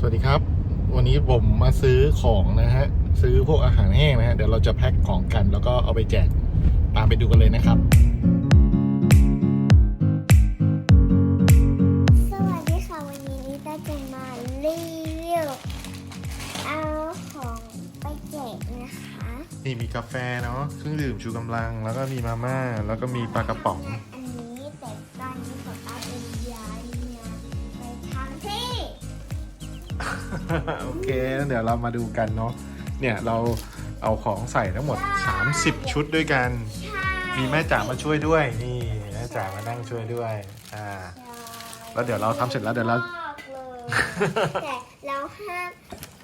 สวัสดีครับ วันนี้ผมมาซื้อของนะฮะ ซื้อพวกอาหารแห้งนะฮะ เดี๋ยวเราจะแพ็คของกัน แล้วก็เอาไปแจก ตามไปดูกันเลยนะครับสวัสดีค่ะวันนี้ลิต้าจะมารีวิวเอาของไปแจกนะคะนี่มีกาแฟเนาะเครื่องดื่มชูกำลัง แล้วก็มีมาม่าแล้วก็มีปลากระป๋อง โอเคงั้นเดี๋ยวเรามาดูกันเนาะเนี่ยเราเอาของใส่ทั้งหมด 30 ชุดด้วยกันใช่มีแม่จ๋ามาช่วยด้วยนี่แม่จ๋ามานั่งช่วยด้วยอ่าแล้วเดี๋ยวเราทำเสร็จแล้วเดี๋ยวเรา ชอบเลยแต่เราห้าม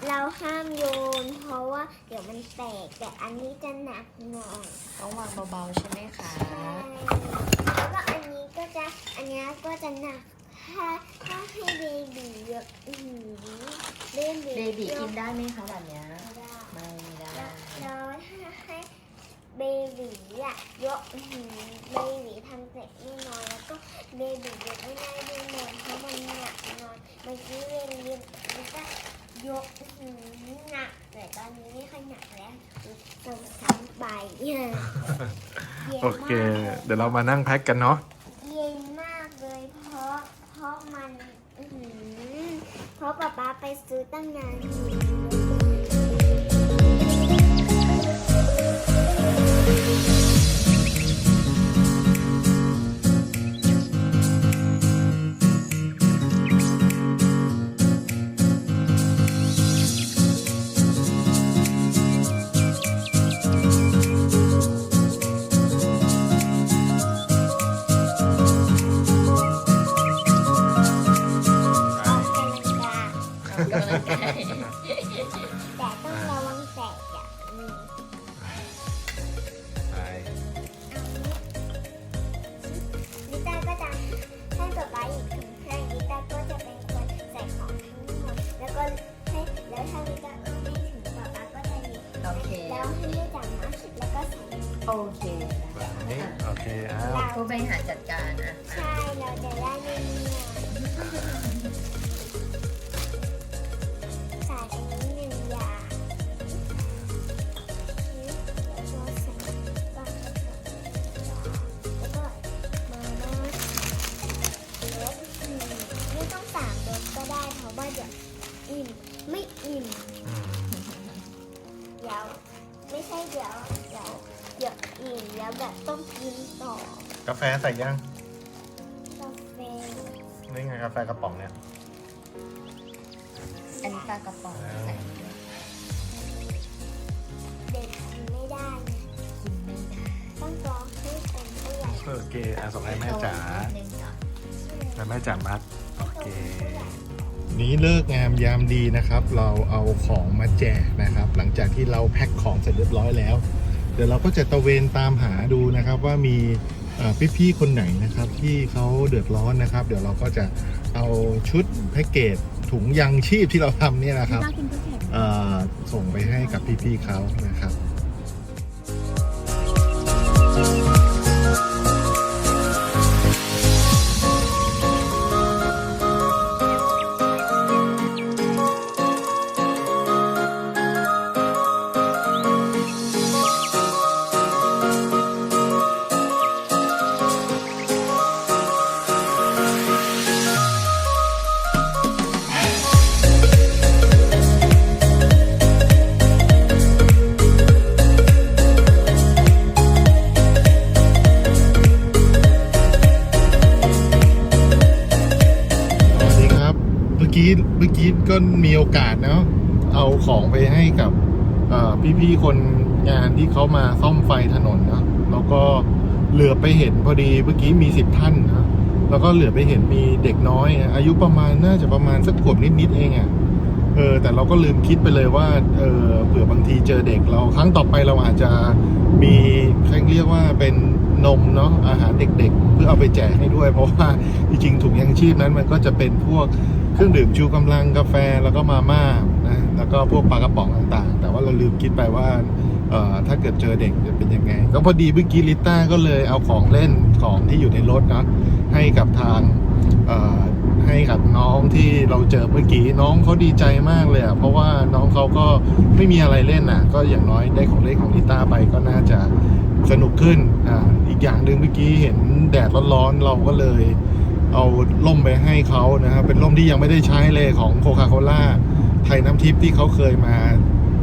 เราห้ามโยน เพราะว่าเดี๋ยวมันแตกแต่อันนี้จะหนักหน่อยต้องวางเบาๆใช่ไหมคะ แล้วก็อันนี้ก็จะอันเนี้ยก็จะหนักถ้าถ้าให้เบบีเยอะอื้อหือ เบบีเบบียอะกินได้ไหมคะแบบเนี้ยไม่ได้ไม่ได้แล้วแล้วถ้าให้เบบีอะยกอื้อหือเบบีทำเสร็จไม่นอนแล้วก็เบบียกไม่ได้ไม่นอนเพราะมันหนักนอนเมื่อกี้เรียนเรียนมันก็ยกอื้อหือหนักแต่ตอนนี้ไม่ค่อยหนักแล้วสองสามใบเย็นโอเคมากลยเดี๋ยวเรามานั่งแพ็คกันเนาะ เย็นมากเลยเพราะเพราะมันอื้อหือ เพราะป๊าป๊าไปซื้อตั้งนาน กำลังกายแต่ต้องระวังแตกอย่างนี้ไปลิต้าก็จะให้ป๊าป๊าอีกถึงให้ลิต้าก็จะเป็นคนใส่ของทั้งหมดแล้วก็ให้แล้วถ้าลิต้าเออไม่ถึงป๊าป๊าก็จะหยิบโอเค แล้วให้แม่จับมาสิแล้วก็ใส่โอเคแบบนี้โอเคอ้าวเราผู้บริหารจัดการอะใช่เราจะได้ไม่เนีย ดี๋ยว ไม่ใช่เดี๋ยวเดี๋ยวเดี๋ยวอิ่มแล้วแบบต้องกินต่อกาแฟใส่ยังกาแฟนี่ไงกาแฟกระป๋องเนี่ยอันนี้ปลากระป๋องใส่เด็กกินไม่ได้นะกินไม่ได้ต้องรอให้เป็นผู้ใหญ่โอเคอะส่งให้แม่จ๋านิดนึงก่อนแล้วแม่จ๋ามัดโอเคนี้ เลิกงามยามดีนะครับ เราเอาของมาแจกนะครับ หลังจากที่เราแพ็คของเสร็จเรียบร้อยแล้ว เดี๋ยวเราก็จะตระเวนตามหาดูนะครับ ว่ามีเอ่อพี่ๆคนไหนนะครับ ที่เขาเดือดร้อนนะครับ เดี๋ยวเราก็จะเอาชุดแพ็กเกจถุงยังชีพที่เราทำเนี่ยนะครับเอ่อส่งไปให้กับพี่ๆเขานะครับ กี้เมื่อกี้ก็มีโอกาสเนาะเอาของไปให้กับพี่ๆคนงานที่เขามาซ่อมไฟถนนเนาะแล้วก็เหลือไปเห็นพอดีเมื่อกี้มีสิบท่านนะแล้วก็เหลือไปเห็นมีเด็กน้อย อายุประมาณน่าจะประมาณสักขวบนิดๆเองอะ่ะเออแต่เราก็ลืมคิดไปเลยว่าเออเผื่อบางทีเจอเด็กเราครั้งต่อไปเราอาจจะมีเขาเรียกว่าเป็นนมเนาะอาหารเด็กๆ เพื่อเอาไปแจกให้ด้วย เพราะว่าจริงๆถุงยังชีพนั้นมันก็จะเป็นพวก เครื่องดื่มชูกำลังกาแฟแล้วก็มาม่านะแล้วก็พวกปลากระป๋องต่างๆ แต่ว่าเราลืมคิดไปว่าเอ่อถ้าเกิดเจอเด็กจะเป็นยังไง ก็พอดีเมื่อกี้ลิต้าก็เลยเอาของเล่นของที่อยู่ในรถนะให้กับทางเอ่อให้กับน้องที่เราเจอเมื่อกี้น้องเขาดีใจมากเลยอะเพราะว่าน้องเขาก็ไม่มีอะไรเล่นอะ ก็อย่างน้อยได้ของเล่นของลิต้าไปก็น่าจะสนุกขึ้นอ่าอีกอย่างหนึ่งเมื่อกี้เห็นแดดร้อนๆเราก็เลย เอาล่มไปให้เขานะครับเป็นล่มที่ยังไม่ได้ใช้เลยของโคคาโคล่าไทยน้ำทิพย์ที่เขาเคยมา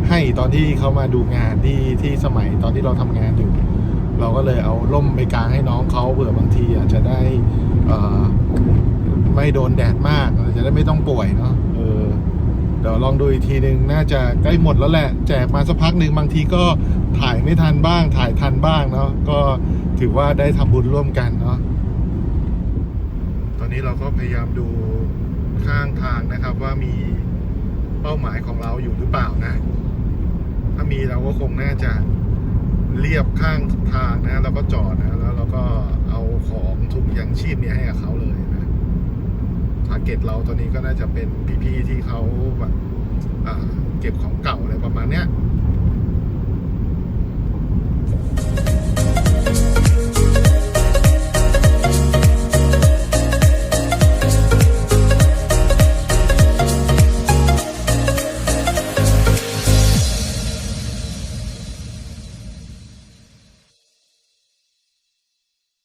ให้ตอนที่เขามาดูงานที่ที่สมัยตอนที่เราทำงานอยู่ เราก็เลยเอาล่มไปกางให้น้องเขาเผื่อบางทีอาจจะได้เไม่โดนแดดมากจะได้ไม่ต้องป่วยเนาะเออเดี๋ยวลองดูอีกทีหนึ่งน่าจะใกล้หมดแล้วแหละ แจกมาสักพักหนึ่งบางทีก็ถ่ายไม่ทันบ้าง ถ่ายทันบ้างเนาะก็ถือว่าได้ทำบุญร่วมกันเนาะ นี้เราก็พยายามดูข้างทางนะครับว่ามีเป้าหมายของเราอยู่หรือเปล่านะ ถ้ามีเราก็คงน่าจะเรียบข้างทางนะแล้วก็จอดนะแล้วเราก็เอาของถุงยังชีพเนี่ยให้กับเขาเลยนะทาร์เก็ตเราตอนนี้ก็น่าจะเป็นพี่ๆที่เขาแบบอ่าเก็บของเก่าอะไรประมาณเนี้ย